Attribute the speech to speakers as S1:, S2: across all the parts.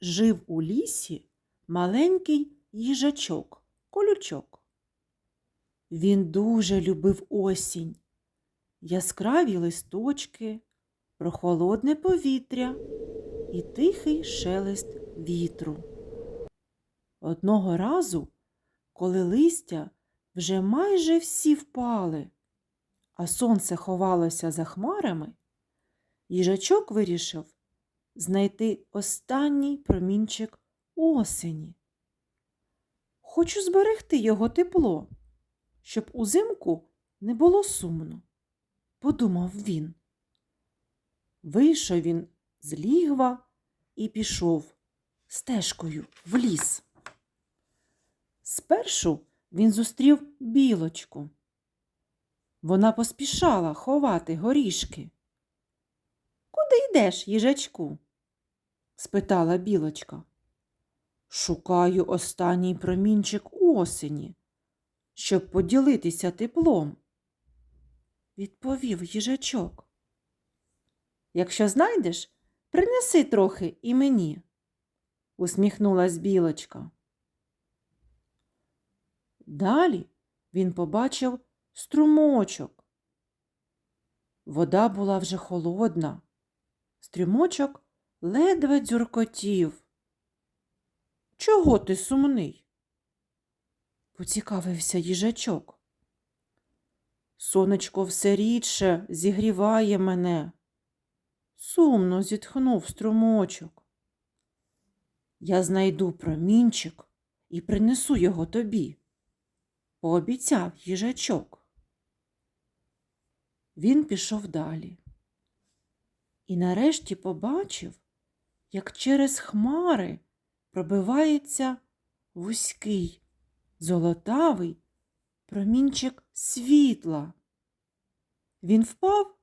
S1: жив у лісі маленький їжачок, колючок. Він дуже любив осінь, яскраві листочки, прохолодне повітря і тихий шелест вітру. Одного разу, коли листя вже майже всі впали, а сонце ховалося за хмарами, їжачок вирішив знайти останній промінчик осені. Хочу зберегти його тепло, щоб узимку не було сумно, подумав він. Вийшов він з лігва і пішов стежкою в ліс. Спершу він зустрів білочку. Вона поспішала ховати горішки. Куди йдеш, їжачку? Спитала білочка. Шукаю останній промінчик осені, щоб поділитися теплом, відповів їжачок. Якщо знайдеш, принеси трохи і мені, усміхнулась білочка. Далі він побачив струмочок. Вода була вже холодна. Струмочок ледве дзюркотів. Чого ти сумний? поцікавився їжачок. Сонечко все рідше зігріває мене. Сумно зітхнув струмочок. Я знайду промінчик і принесу його тобі, пообіцяв їжачок. Він пішов далі і нарешті побачив, як через хмари пробивається вузький, золотавий промінчик світла. Він впав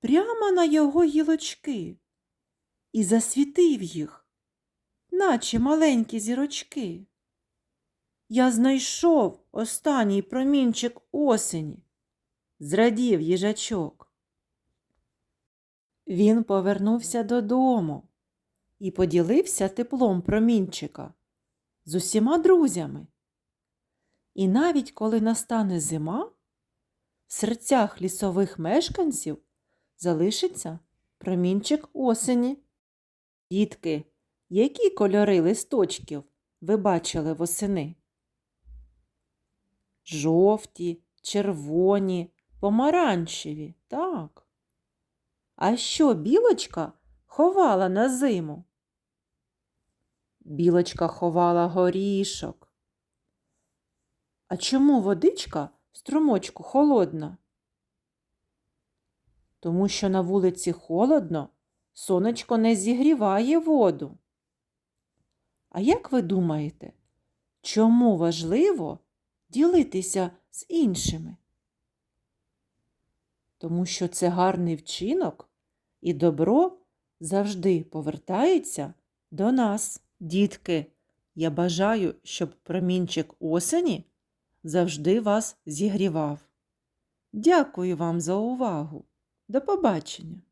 S1: прямо на його гілочки і засвітив їх, наче маленькі зірочки. Я знайшов останній промінчик осені, зрадів їжачок. Він повернувся додому і поділився теплом промінчика з усіма друзями. І навіть коли настане зима, в серцях лісових мешканців залишиться промінчик осені. Дітки, які кольори листочків ви бачили восени? Жовті, червоні, помаранчеві, так. А що білочка ховала на зиму? Білочка ховала горішок. А чому водичка струмочку холодна? Тому що на вулиці холодно, сонечко не зігріває воду. А як ви думаєте, чому важливо ділитися з іншими? Тому що це гарний вчинок і добро завжди повертається до нас. Дітки, я бажаю, щоб промінчик осені завжди вас зігрівав. Дякую вам за увагу. До побачення!